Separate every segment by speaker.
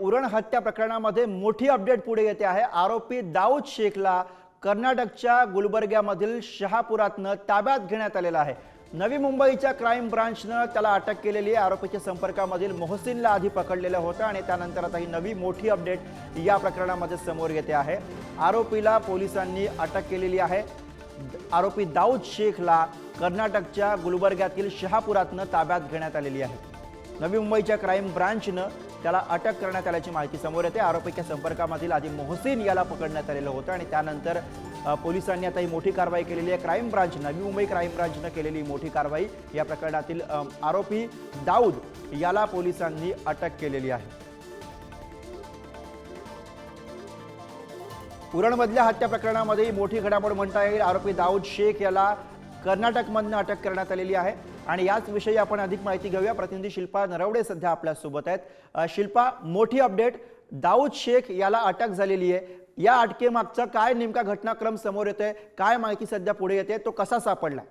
Speaker 1: उरण हत्या प्रकरणामध्ये मोठी अपडेट पुढे येते आहे. आरोपी दाऊद शेखला कर्नाटकच्या गुलबर्ग्यामधील शहापुरातनं ताब्यात घेण्यात आलेला आहे. नवी मुंबईच्या क्राईम ब्रांचनं त्याला अटक केलेली आहे. आरोपीच्या संपर्कामधील मोहसिनला आधी पकडलेलं होतं आणि त्यानंतर आता ही नवी मोठी अपडेट या प्रकरणामध्ये समोर येते आहे. आरोपीला पोलिसांनी अटक केलेली आहे. आरोपी दाऊद शेखला कर्नाटकच्या गुलबर्ग्यातील शहापुरातनं ताब्यात घेण्यात आलेली आहे. नवी मुंबईच्या क्राईम ब्रांचनं त्याला अटक करण्यात आल्याची माहिती समोर येते. आरोपीच्या संपर्कामधील आधी मोहसिन याला पकडण्यात आलेलं होतं आणि त्यानंतर पोलिसांनी आता ही मोठी कारवाई केलेली आहे. Crime branch Navi Mumbai crime ब्रांचनं केलेली मोठी कारवाई या प्रकरणातील आरोपी दाऊद याला पोलिसांनी अटक केलेली आहे. उरणमधल्या हत्या प्रकरणामध्ये मोठी घडामोड म्हणता येईल. आरोपी दाऊद शेख याला कर्नाटकमधनं अटक करण्यात आलेली आहे. आणि याच विषयी आपण अधिक माहिती घेऊया. प्रतिनिधी शिल्पा नरवडे सध्या आपल्यासोबत आहेत. शिल्पा मोठी अपडेट. दाऊद शेख याला अटक झालेली आहे. या अटकेमागचा काय नेमका घटनाक्रम समोर येतोय? काय माहिती सध्या पुढे येते? तो कसा सापडला?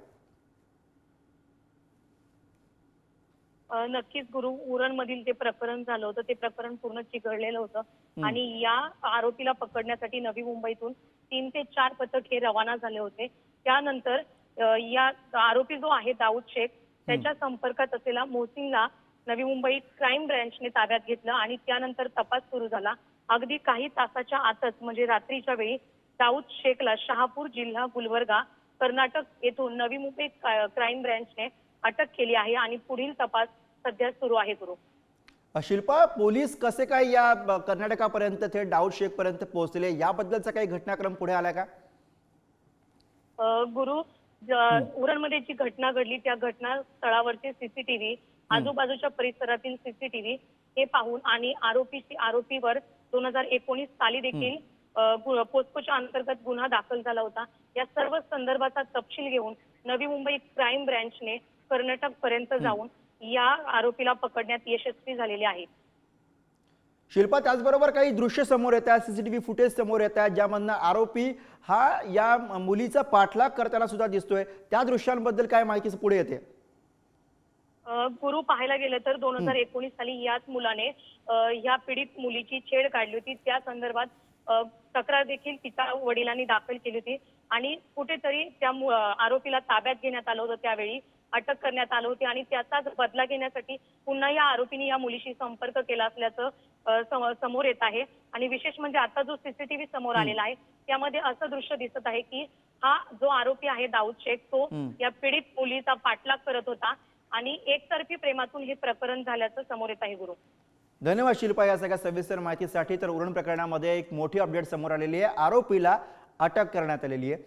Speaker 2: नक्कीच गुरु. उरण मधील ते प्रकरण झालं होतं ते प्रकरण पूर्ण चिघळलेलं होतं. आणि या आरोपीला पकडण्यासाठी नवी मुंबईतून तीन ते चार पथक हे रवाना झाले होते. त्यानंतर या आरोपी जो आहे दाऊद शेख त्याच्या संपर्कात असलेला मोहसिनला नवी मुंबई क्राईम ब्रँचने ताब्यात घेतलं आणि त्यानंतर तपास सुरू झाला. अगदी काही तासाच्या आतच म्हणजे रात्रीच्या वेळी दाऊद शेखला शहापूर जिल्हा गुलबर्गा कर्नाटक येथून नवी मुंबई क्रा- क्राईम ब्रँचने अटक केली आहे आणि पुढील तपास सध्या सुरू आहे गुरु.
Speaker 1: शिल्पा पोलीस कसे काय या कर्नाटकापर्यंत थेट दाऊद शेख पर्यंत पोहोचले? याबद्दलचा काही घटनाक्रम पुढे आला का?
Speaker 2: गुरु उरणमध्ये जी घटना घडली त्या घटना स्थळावरचे सीसीटीव्ही आजूबाजूच्या परिसरातील सीसीटीव्ही हे पाहून आणि आरोपीची आरोपीवर दोन हजार एकोणीस साली देखील पोस्कोच्या अंतर्गत गुन्हा दाखल झाला होता. या सर्व संदर्भाचा तपशील घेऊन नवी मुंबई क्राईम ब्रँचने कर्नाटक पर्यंत जाऊन या आरोपीला पकडण्यात यशस्वी झालेले आहे.
Speaker 1: शिल्पा त्याचबरोबर काही दृश्य समोर येत आहेत सीसीटीव्ही फुटेज समोर येत आहेत ज्यामधनं आरोपी हा या मुलीचा पाठलाग करताना सुद्धा दिसतोय. त्या दृश्यांबद्दल काय माहिती पुढे येते?
Speaker 2: अ, गुरु पाहायला गेलं तर दोन हजार एकोणीस साली याच मुलाने ह्या पीडित मुलीची छेड काढली होती. त्या संदर्भात तक्रार देखील तिच्या वडिलांनी दाखल केली होती. आणि कुठेतरी त्या आरोपीला ताब्यात घेण्यात आलं होतं त्यावेळी. अटक करण्यात आलं होती आणि त्याचाच बदला घेण्यासाठी पुन्हा या आरोपीने या मुलीशी संपर्क केला असल्याचं समोर येत आहे. आणि विशेष म्हणजे आता जो सीसीटीव्ही समोर आलेला आहे त्यामध्ये असं दृश्य दिसत आहे की हा जो आरोपी आहे दाऊद शेख तो. या पीडित मुलीचा पाठलाग करत होता आणि एकतर्फी प्रेमातून हे प्रकरण झाल्याचं समोर येत आहे गुरु.
Speaker 1: धन्यवाद शिल्पा या सगळ्या सविस्तर माहितीसाठी. तर उरण प्रकरणामध्ये एक मोठी अपडेट समोर आलेली आहे. आरोपीला अटक करण्यात आलेली आहे.